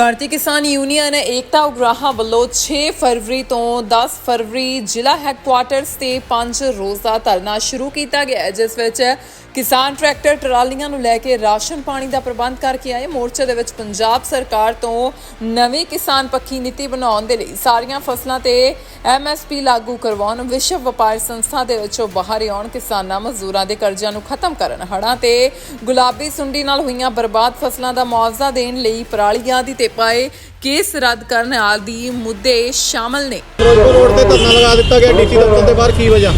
ਭਾਰਤੀ ਕਿਸਾਨ ਯੂਨੀਅਨ ਏਕਤਾ ਉਗਰਾਹਾਂ ਵੱਲੋਂ 6 ਫਰਵਰੀ ਤੋਂ 10 ਫਰਵਰੀ ਜ਼ਿਲ੍ਹਾ ਹੈੱਡਕੁਆਰਟਰਸ ਤੇ 5 ਰੋਜ਼ਾ ਧਰਨਾ ਸ਼ੁਰੂ ਕੀਤਾ ਗਿਆ ਹੈ, ਜਿਸ ਵਿੱਚ ਕਿਸਾਨ ਟਰੈਕਟਰ ਟਰਾਲੀਆਂ ਨੂੰ ਲੈ ਕੇ ਰਾਸ਼ਨ ਪਾਣੀ ਦਾ ਪ੍ਰਬੰਧ ਕਰਕੇ ਆਏ ਮੋਰਚੇ ਦੇ ਵਿੱਚ ਪੰਜਾਬ ਸਰਕਾਰ ਤੋਂ ਨਵੀਂ ਕਿਸਾਨ ਪੱਖੀ ਨੀਤੀ ਬਣਾਉਣ ਦੇ ਲਈ ਸਾਰੀਆਂ ਫਸਲਾਂ ਤੇ ਐਮਐਸਪੀ ਲਾਗੂ ਕਰਵਾਉਣ, ਵਿਸ਼ਵ ਵਪਾਰ ਸੰਸਥਾ ਦੇ ਵਿੱਚੋਂ ਬਾਹਰ ਆਉਣ, ਕਿਸਾਨਾਂ ਮਜ਼ਦੂਰਾਂ ਦੇ ਕਰਜ਼ਿਆਂ ਨੂੰ ਖਤਮ ਕਰਨ, ਹੜ੍ਹਾਂ ਤੇ ਗੁਲਾਬੀ ਸੁੰਡੀ ਨਾਲ ਹੋਈਆਂ ਬਰਬਾਦ ਫਸਲਾਂ ਦਾ ਮੁਆਵਜ਼ਾ ਦੇਣ ਲਈ ਪਰਾਲੀਆਂ ਦੀ ਤੇ Bye. ਕੇਸ ਰੱਦ ਕਰਨ ਆਦਿ ਮੁੱਦੇ ਸ਼ਾਮਲ ਨੇ। ਫਿਰੋਜ਼ਪੁਰ ਰੋਡ ਤੇ ਧਰਨਾ ਲਗਾ ਦਿੱਤਾ ਗਿਆ ਡੀਸੀ ਦਫ਼ਤਰ ਦੇ ਬਾਹਰ ਕੀ ਵਜ੍ਹਾ?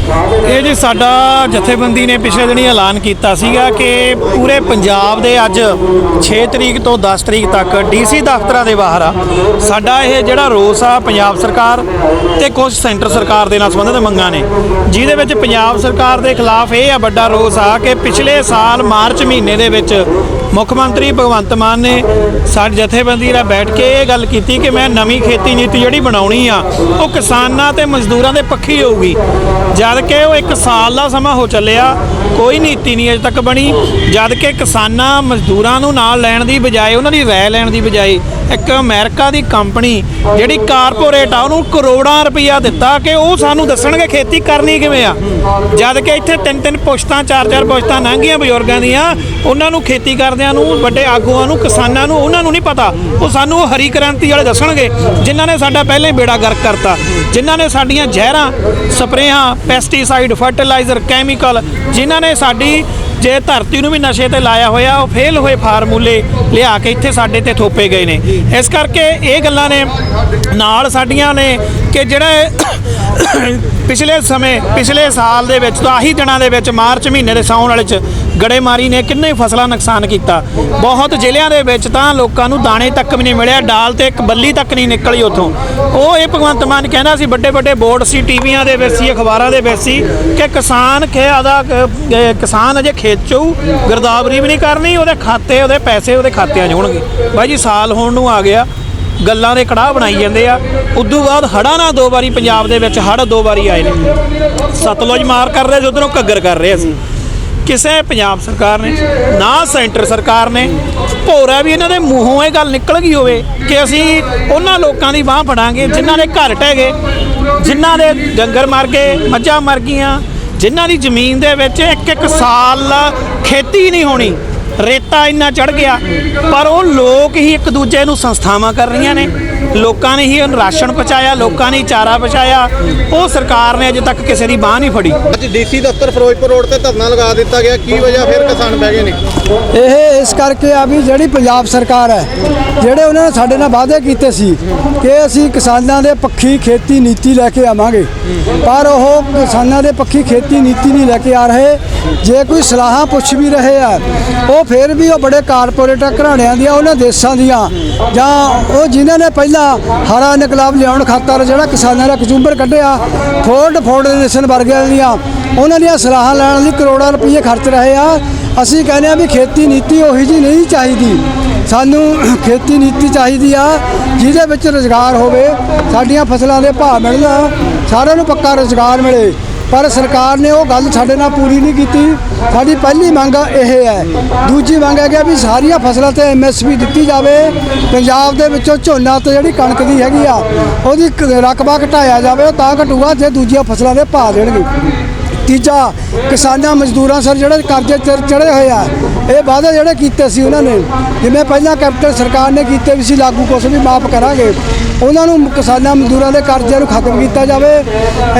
ਇਹ ਜੀ ਸਾਡਾ ਜਥੇਬੰਦੀ ਨੇ ਪਿਛਲੇ ਦਿਨੀ ਐਲਾਨ ਕੀਤਾ ਸੀਗਾ ਕਿ ਪੂਰੇ ਪੰਜਾਬ ਦੇ ਅੱਜ 6 ਤਰੀਕ ਤੋਂ 10 ਤਰੀਕ ਤੱਕ ਡੀਸੀ ਦਫ਼ਤਰਾਂ ਦੇ ਬਾਹਰ ਆ। ਸਾਡਾ ਇਹ ਜਿਹੜਾ ਰੋਸ ਆ ਪੰਜਾਬ ਸਰਕਾਰ ਤੇ ਕੁਝ ਸੈਂਟਰ ਸਰਕਾਰ ਦੇ ਨਾਲ ਸੰਬੰਧਿਤ ਮੰਗਾਂ ਨੇ। ਜਿਹਦੇ ਵਿੱਚ ਪੰਜਾਬ ਸਰਕਾਰ ਦੇ ਖਿਲਾਫ ਇਹ ਆ ਵੱਡਾ ਰੋਸ ਆ ਕਿ ਪਿਛਲੇ ਸਾਲ ਮਾਰਚ ਮਹੀਨੇ ਦੇ ਵਿੱਚ ਮੁੱਖ ਮੰਤਰੀ ਭਗਵੰਤ ਮਾਨ ਨੇ ਸਾਡੀ ਜਥੇਬੰਦੀ ਨਾਲ ਬੈਠ ਕੇ ਇਹ ਗੱਲ ਕੀਤੀ ਕਿ ਮੈਂ ਨਵੀਂ ਖੇਤੀ ਨੀਤੀ ਜਿਹੜੀ ਬਣਾਉਣੀ ਆ, ਉਹ ਕਿਸਾਨਾਂ ਤੇ ਮਜ਼ਦੂਰਾਂ ਦੇ ਪੱਖੀ ਹੋਊਗੀ। ਜਦ ਕਿ ਉਹ ਇੱਕ ਸਾਲ ਦਾ ਸਮਾਂ ਹੋ ਚੱਲਿਆ, ਕੋਈ ਨੀਤੀ ਨਹੀਂ ਅਜੇ ਤੱਕ ਬਣੀ। ਜਦ ਕਿ ਕਿਸਾਨਾਂ ਮਜ਼ਦੂਰਾਂ ਨੂੰ ਨਾਲ ਲੈਣ ਦੀ ਬਜਾਏ, ਉਹਨਾਂ ਦੀ ਰਾਏ ਲੈਣ ਦੀ ਬਜਾਏ ਇੱਕ ਅਮਰੀਕਾ ਦੀ ਕੰਪਨੀ ਜਿਹੜੀ ਕਾਰਪੋਰੇਟ ਆ, ਉਹਨੂੰ ਕਰੋੜਾਂ ਰੁਪਈਆ ਦਿੱਤਾ ਕਿ ਉਹ ਸਾਨੂੰ ਦੱਸਣਗੇ ਖੇਤੀ ਕਰਨੀ ਕਿਵੇਂ ਆ। ਜਦ ਕਿ ਇੱਥੇ ਤਿੰਨ ਤਿੰਨ ਪੁਸ਼ਤਾਂ ਚਾਰ ਚਾਰ ਪੁਸ਼ਤਾਂ ਲੰਘੀਆਂ ਬਜ਼ੁਰਗਾਂ ਦੀਆਂ। ਉਹਨਾਂ ਨੂੰ ਖੇਤੀ ਕਰਦਿਆਂ ਨੂੰ, ਵੱਡੇ ਆਗੂਆਂ ਨੂੰ, ਕਿਸਾਨਾਂ ਨੂੰ, ਉਹਨਾਂ ਨੂੰ ਨਹੀਂ ਪਤਾ। ਉਹ ਸਾਨੂੰ ਉਹ ਹਰੀ ਕ੍ਰਾਂਤੀ ਵਾਲੇ ਦੱਸਣਗੇ, ਜਿਨ੍ਹਾਂ ਨੇ ਸਾਡਾ ਪਹਿਲਾਂ ਹੀ ਬੇੜਾ ਗਰਕ ਕਰਤਾ। ਜਿਨ੍ਹਾਂ ਨੇ ਸਾਡੀਆਂ ਜ਼ਹਿਰਾਂ ਸਪਰੇਹਾਂ ਪੈਸਟੀਸਾਈਡ ਫਰਟੀਲਾਈਜ਼ਰ ਕੈਮੀਕਲ ਜਿਨ੍ਹਾਂ ਨੇ ਸਾਡੀ ਜੇ ਧਰਤੀ ਨੂੰ ਵੀ ਨਸ਼ੇ ਤੇ ਲਾਇਆ ਹੋਇਆ, ਉਹ ਫੇਲ ਹੋਏ ਫਾਰਮੂਲੇ ਲਿਆ ਕੇ ਇੱਥੇ ਸਾਡੇ ਤੇ ਥੋਪੇ ਗਏ ਨੇ। ਇਸ ਕਰਕੇ ਇਹ ਗੱਲਾਂ ਨੇ ਨਾਲ ਸਾਡੀਆਂ ਨੇ ਕਿ ਜਿਹੜਾ ਪਿਛਲੇ ਸਮੇਂ, ਪਿਛਲੇ ਸਾਲ ਦੇ ਵਿੱਚ ਤਾਂ ਆਹੀ ਦਿਨਾਂ ਦੇ ਵਿੱਚ ਮਾਰਚ ਮਹੀਨੇ ਦੇ ਸਾਉਣ ਵਾਲੇ ਚ ਗੜੇਮਾਰੀ ਨੇ, ਕਿੰਨੇ ਫਸਲਾਂ ਨੁਕਸਾਨ ਕੀਤਾ। ਬਹੁਤ ਜ਼ਿਲ੍ਹਿਆਂ ਦੇ ਵਿੱਚ ਤਾਂ ਲੋਕਾਂ ਨੂੰ ਦਾਣੇ ਤੱਕ ਵੀ ਨਹੀਂ ਮਿਲਿਆ, ਡਾਲ ਤੇ ਇੱਕ ਬੱਲੀ ਤੱਕ ਨਹੀਂ ਨਿਕਲੀ ਉੱਥੋਂ। ਉਹ ਇਹ ਭਗਵੰਤ ਮਾਨ ਕਹਿੰਦਾ ਸੀ, ਵੱਡੇ ਵੱਡੇ ਬੋਰਡ ਸੀ, ਟੀਵੀਆਂ ਦੇ ਵਿੱਚ ਸੀ, ਅਖਬਾਰਾਂ ਦੇ ਵਿੱਚ ਸੀ ਕਿ ਕਿਸਾਨ ਖੇ ਆਦਾ ਕਿਸਾਨ ਅਜੇ ਖੇ ਚੋਂ ਗਰਦਾਵਰੀ ਵੀ ਨਹੀਂ ਕਰਨੀ, ਉਹਦੇ ਖਾਤੇ, ਉਹਦੇ ਪੈਸੇ ਉਹਦੇ ਖਾਤਿਆਂ 'ਚ ਹੋਣਗੇ। ਬਾਈ ਜੀ, ਸਾਲ ਹੋਣ ਨੂੰ ਆ ਗਿਆ, ਗੱਲਾਂ ਦੇ ਕੜਾਹ ਬਣਾਈ ਜਾਂਦੇ ਆ। ਉਦੋਂ ਬਾਅਦ ਹੜ੍ਹਾਂ ਨਾ ਦੋ ਵਾਰੀ ਪੰਜਾਬ ਦੇ ਵਿੱਚ ਹੜ੍ਹ ਦੋ ਵਾਰੀ ਆਏ ਨੇ। ਸਤਲੁਜ ਮਾਰ ਕਰ ਰਹੇ ਸੀ, ਉਧਰੋਂ ਘੱਗਰ ਕਰ ਰਹੇ ਸੀ। ਕਿਸੇ ਪੰਜਾਬ ਸਰਕਾਰ ਨੇ, ਨਾ ਸੈਂਟਰ ਸਰਕਾਰ ਨੇ, ਭੋਰਾ ਵੀ ਇਹਨਾਂ ਦੇ ਮੂੰਹੋਂ ਇਹ ਗੱਲ ਨਿਕਲ ਗਈ ਹੋਵੇ ਕਿ ਅਸੀਂ ਉਹਨਾਂ ਲੋਕਾਂ ਦੀ ਬਾਹ ਫੜਾਂਗੇ, ਜਿਨ੍ਹਾਂ ਦੇ ਘਰ ਟਹਿ ਗਏ, ਜਿਨ੍ਹਾਂ ਦੇ ਡੰਗਰ ਮਰ ਗਏ, ਮੱਝਾਂ ਮਰ ਗਈਆਂ ਜਿਨ੍ਹਾਂ ਦੀ ਜ਼ਮੀਨ ਦੇ ਵਿੱਚ ਇੱਕ ਇੱਕ ਸਾਲ ਖੇਤੀ ਨਹੀਂ ਹੋਣੀ, ਰੇਤਾ ਇੰਨਾ ਚੜ ਗਿਆ, ਪਰ ਉਹ ਲੋਕ ਹੀ ਇੱਕ ਦੂਜੇ ਨੂੰ ਸੰਸਥਾਵਾਂ ਕਰ ਰਹੀਆਂ ਨੇ। ਲੋਕਾਂ ਨੇ ਹੀ ਉਹਨੂੰ ਰਾਸ਼ਨ ਪਹੁੰਚਾਇਆ ਲੋਕਾਂ ਨੇ ਹੀ ਚਾਰਾ ਪਹੁੰਚਾਇਆ। ਉਹ ਸਰਕਾਰ ਨੇ ਅਜੇ ਤੱਕ ਕਿਸੇ ਦੀ ਬਾਹ ਨਹੀਂ ਫੜੀ। ਅੱਜ ਡੀਸੀ ਦਫ਼ਤਰ ਫਿਰੋਜ਼ਪੁਰ ਰੋਡ ਤੇ ਧਰਨਾ ਲਗਾ ਦਿੱਤਾ ਗਿਆ। ਕੀ ਵਜ੍ਹਾ ਫਿਰ ਕਿਸਾਨ ਬਹਿ ਗਏ ਨੇ? ਇਹ ਇਸ ਕਰਕੇ ਆ ਵੀ ਜਿਹੜੀ ਪੰਜਾਬ ਸਰਕਾਰ ਹੈ ਜਿਹੜੇ ਉਹਨਾਂ ਨੇ ਸਾਡੇ ਨਾਲ ਵਾਅਦੇ ਕੀਤੇ ਸੀ ਕਿ ਅਸੀਂ ਕਿਸਾਨਾਂ ਦੇ ਪੱਖੀ ਖੇਤੀ ਨੀਤੀ ਲੈ ਕੇ ਆਵਾਂਗੇ ਪਰ ਉਹ ਕਿਸਾਨਾਂ ਦੇ ਪੱਖੀ ਖੇਤੀ ਨੀਤੀ ਨਹੀਂ ਲੈ ਕੇ ਆ ਰਹੇ। ਜੇ ਕੋਈ ਸਲਾਹਾਂ ਪੁੱਛ ਵੀ ਰਹੇ ਆ ਉਹ ਫਿਰ ਵੀ ਉਹ ਬੜੇ ਕਾਰਪੋਰੇਟ ਘਰਾਣਿਆਂ ਦੀਆਂ ਉਹਨਾਂ ਦੇਸ਼ਾਂ ਦੀਆਂ ਜਾਂ ਉਹ ਜਿਨ੍ਹਾਂ ਨੇ ਪਹਿਲਾਂ ਹਰਾ ਇਨਕਲਾਬ ਲਿਆਉਣ ਖਾਤਰ ਜਿਹੜਾ ਕਿਸਾਨਾਂ ਦਾ ਕਚੂੰਬਰ ਕੱਢਿਆ, ਫੋਰਡ ਫੋਰਡ ਨੇਸ਼ਨ ਵਰਗਿਆਂ ਦੀਆਂ, ਉਹਨਾਂ ਦੀਆਂ ਸਲਾਹਾਂ ਲੈਣ ਲਈ ਕਰੋੜਾਂ ਰੁਪਏ ਖਰਚ ਰਹੇ ਆ। ਅਸੀਂ ਕਹਿੰਦੇ ਆ ਵੀ ਖੇਤੀ ਨੀਤੀ ਉਹੀ ਜੀ ਨਹੀਂ ਚਾਹੀਦੀ। ਸਾਨੂੰ ਖੇਤੀ ਨੀਤੀ ਚਾਹੀਦੀ ਆ, ਜਿਹਦੇ ਵਿੱਚ ਰੋਜ਼ਗਾਰ ਹੋਵੇ, ਸਾਡੀਆਂ ਫਸਲਾਂ ਦੇ ਭਾਅ ਮਿਲਣ, ਸਾਰਿਆਂ ਨੂੰ ਪੱਕਾ ਰੋਜ਼ਗਾਰ ਮਿਲੇ। ਪਰ ਸਰਕਾਰ ਨੇ ਉਹ ਗੱਲ ਸਾਡੇ ਨਾਲ ਪੂਰੀ ਨਹੀਂ ਕੀਤੀ। ਸਾਡੀ ਪਹਿਲੀ ਮੰਗ ਇਹ ਹੈ। ਦੂਜੀ ਮੰਗ ਹੈ ਕਿ ਵੀ ਸਾਰੀਆਂ ਫਸਲਾਂ ਤੇ ਐਮਐਸਪੀ ਦਿੱਤੀ ਜਾਵੇ। ਪੰਜਾਬ ਦੇ ਵਿੱਚੋਂ ਝੋਨਾ ਤੇ ਜਿਹੜੀ ਕਣਕ ਦੀ ਹੈਗੀ ਆ, ਉਹਦੀ ਕ- ਰਕਬਾ ਘਟਾਇਆ ਜਾਵੇ ਤਾਂ ਘਟੂਗਾ, ਜੇ ਦੂਜੀਆਂ ਫਸਲਾਂ ਦੇ ਭਾਅ ਦੇਣਗੇ। ਤੀਜਾ ਕਿਸਾਨਾਂ ਮਜ਼ਦੂਰਾਂ ਸਰ ਜਿਹੜੇ ਕਰਜ਼ੇ ਚੜੇ ਹੋਏ ਆ। ਇਹ ਵਾਅਦੇ ਜਿਹੜੇ ਕੀਤੇ ਸੀ ਉਹਨਾਂ ਨੇ, ਜਿਵੇਂ ਪਹਿਲਾਂ ਕੈਪਟਨ ਸਰਕਾਰ ਨੇ ਕੀਤੇ ਵੀ ਸੀ, ਲਾਗੂ ਕੁਛ ਵੀ ਮਾਫ ਕਰਾਂਗੇ, ਉਹਨਾਂ ਨੂੰ ਕਿਸਾਨਾਂ ਮਜ਼ਦੂਰਾਂ ਦੇ ਕਰਜ਼ਿਆਂ ਨੂੰ ਖਤਮ ਕੀਤਾ ਜਾਵੇ।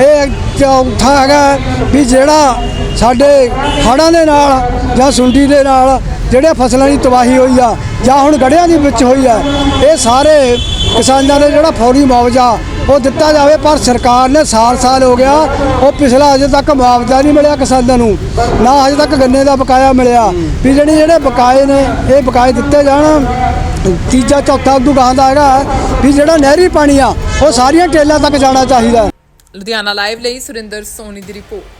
ਇਹ ਚੌਥਾ ਹੈਗਾ ਵੀ ਜਿਹੜਾ ਸਾਡੇ ਹੜ੍ਹਾਂ ਦੇ ਨਾਲ ਜਾਂ ਸੁੰਡੀ ਦੇ ਨਾਲ ਜਿਹੜੇ ਫਸਲਾਂ ਦੀ ਤਬਾਹੀ ਹੋਈ ਆ ਜਾਂ ਹੁਣ ਗੜਿਆਂ ਦੀ ਵਿੱਚ ਹੋਈ ਆ, ਇਹ ਸਾਰੇ ਕਿਸਾਨਾਂ ਦਾ ਜਿਹੜਾ ਫੌਰੀ ਮੁਆਵਜ਼ਾ ਉਹ ਦਿੱਤਾ ਜਾਵੇ, ਪਰ ਸਰਕਾਰ ਨੇ ਸਾਲ-ਸਾਲ ਹੋ ਗਿਆ, ਉਹ ਪਿਛਲਾ ਅਜੇ ਤੱਕ ਮੁਆਵਜ਼ਾ ਨਹੀਂ ਮਿਲਿਆ ਕਿਸਾਨਾਂ ਨੂੰ, ਨਾ ਅਜੇ ਤੱਕ ਗੰਨੇ ਦਾ ਬਕਾਇਆ ਮਿਲਿਆ। ਵੀ ਜਿਹੜੇ ਜਿਹੜੇ ਬਕਾਏ ਨੇ, ਇਹ ਬਕਾਏ ਦਿੱਤੇ ਜਾਣ। ਤੀਜਾ, ਚੌਥਾ ਦੁਕਾਨ ਦਾ ਹੈਗਾ, ਵੀ ਜਿਹੜਾ ਨਹਿਰੀ ਪਾਣੀ ਆ, ਉਹ ਸਾਰੀਆਂ ਟੇਲਾਂ ਤੱਕ ਜਾਣਾ ਚਾਹੀਦਾ। ਲੁਧਿਆਣਾ ਲਾਈਵ ਲਈ ਸੁਰਿੰਦਰ ਸੋਨੀ ਦੀ ਰਿਪੋਰਟ।